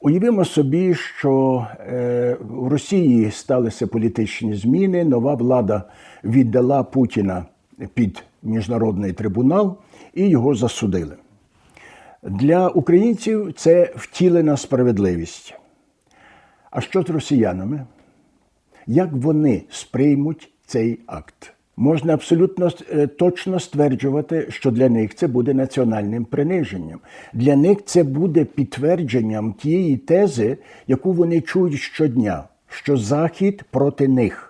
Уявімо собі, що е, в Росії сталися політичні зміни, нова влада віддала Путіна під міжнародний трибунал і його засудили. Для українців це втілена справедливість. А що з росіянами? Як вони сприймуть цей акт? Можна абсолютно е, точно стверджувати, що для них це буде національним приниженням. Для них це буде підтвердженням тієї тези, яку вони чують щодня, що Захід проти них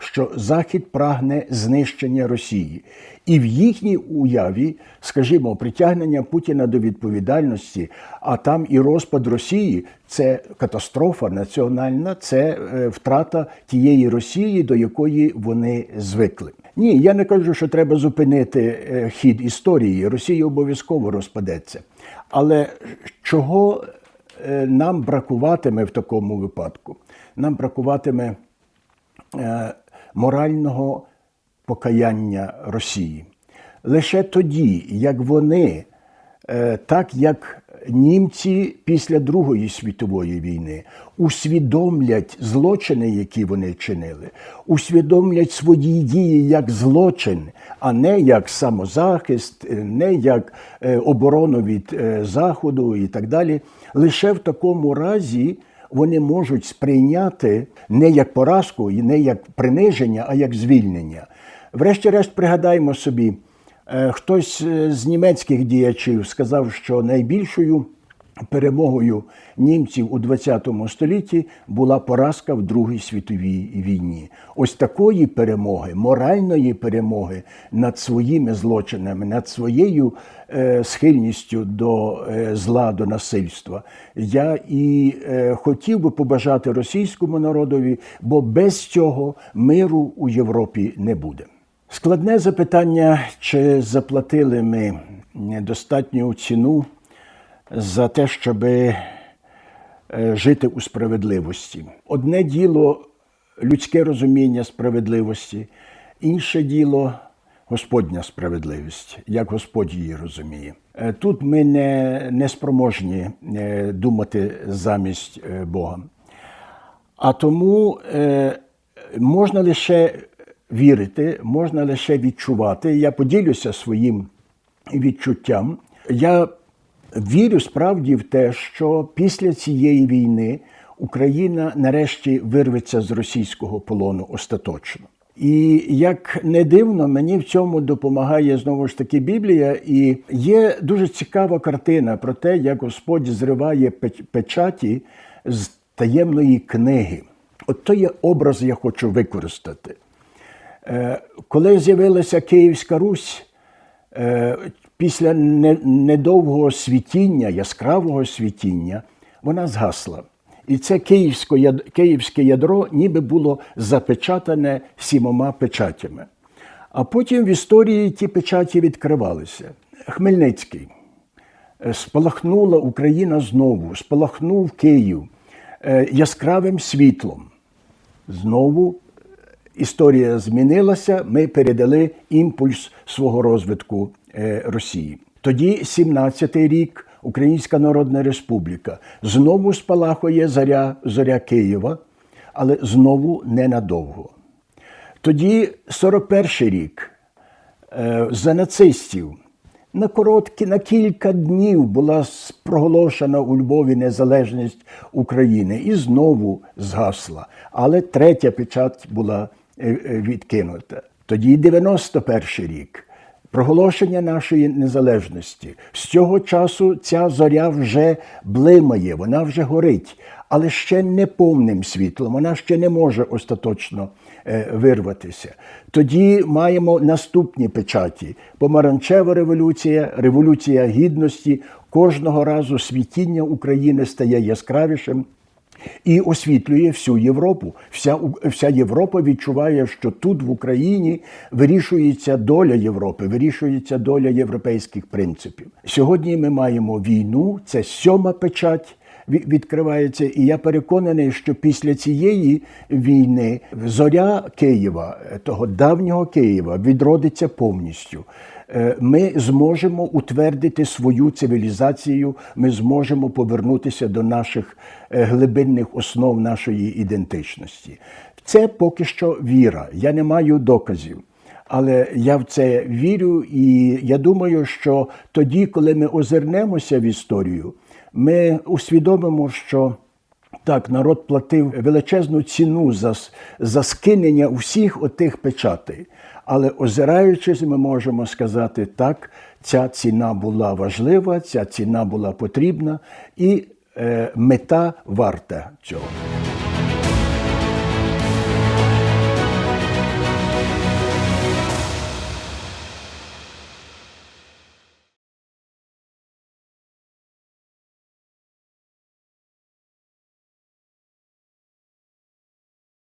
що Захід прагне знищення Росії, і в їхній уяві, скажімо, притягнення Путіна до відповідальності, а там і розпад Росії це катастрофа національна, це е, втрата тієї Росії, до якої вони звикли. Ні, я не кажу, що треба зупинити е, хід історії. Росія обов'язково розпадеться. Але чого е, нам бракуватиме в такому випадку? Нам бракуватиме морального покаяння Росії. Лише тоді, як вони, е, так як німці після Другої світової війни, усвідомлять злочини, які вони чинили, усвідомлять свої дії як злочин, а не як самозахист, е, не як е, оборону від Заходу і так далі. Лише в такому разі вони можуть сприйняти не як поразку і не як приниження, а як звільнення. Врешті-решт, пригадаємо собі, е, хтось е, з німецьких діячів сказав, що найбільшою перемогою німців у ХХ столітті була поразка в Другій світовій війні. Ось такої перемоги, моральної перемоги над своїми злочинами, над своєю е, схильністю до е, зла, до насильства, я і е, хотів би побажати російському народові, бо без цього миру у Європі не буде. Складне запитання, чи заплатили ми достатню ціну за те, щоб жити у справедливості. Одне діло людське розуміння справедливості, інше діло Господня справедливість, як Господь її розуміє. Е, Тут ми не, не спроможні е, думати замість е, Бога. А тому е, можна лише вірити, можна лише відчувати. Я поділюся своїм відчуттям. Я вірю справді в те, що після цієї війни Україна нарешті вирветься з російського полону остаточно. І як не дивно, мені в цьому допомагає знову ж таки Біблія, і є дуже цікава картина про те, як Господь зриває печаті з таємної книги. От то є образ, я хочу використати. Е, коли з'явилася Київська Русь, е, після недовгого світіння, яскравого світіння, вона згасла. І це київське ядро ніби було запечатане сімома печатями. А потім в історії ті печаті відкривалися. Хмельницький. Е, спалахнула Україна знову, спалахнув Київ е, яскравим світлом. Знову історія змінилася, ми передали імпульс свого розвитку е, Росії. Тоді 17-й рік. Українська Народна Республіка. Знову спалахує заря, зоря Києва, але знову ненадовго. Тоді 41-й рік е, за нацистів на короткі, на кілька днів була проголошена у Львові незалежність України і знову згасла. Але третя печать була е, е, відкинута. Тоді 91-й рік проголошення нашої незалежності. З цього часу ця зоря вже блимає, вона вже горить, але ще не повним світлом, вона ще не може остаточно е, вирватися. Тоді маємо наступні печаті: помаранчева революція, революція гідності. Кожного разу світіння України стає яскравішим і освітлює всю Європу. Вся вся Європа відчуває, що тут в Україні вирішується доля Європи, вирішується доля європейських принципів. Сьогодні ми маємо війну, це сьома печать. Відкривається, і я переконаний, що після цієї війни зоря Києва, того давнього Києва, відродиться повністю. е, ми зможемо утвердити свою цивілізацію, ми зможемо повернутися до наших е, глибинних основ нашої ідентичності. Це поки що віра. Я не маю доказів. Але я в це вірю, і я думаю, що тоді, коли ми озирнемося в історію, ми усвідомимо, що так, народ платив величезну ціну за, за скинення усіх отих печатей. Але озираючись, ми можемо сказати, так, ця ціна була важлива, ця ціна була потрібна, і е, мета варта цього.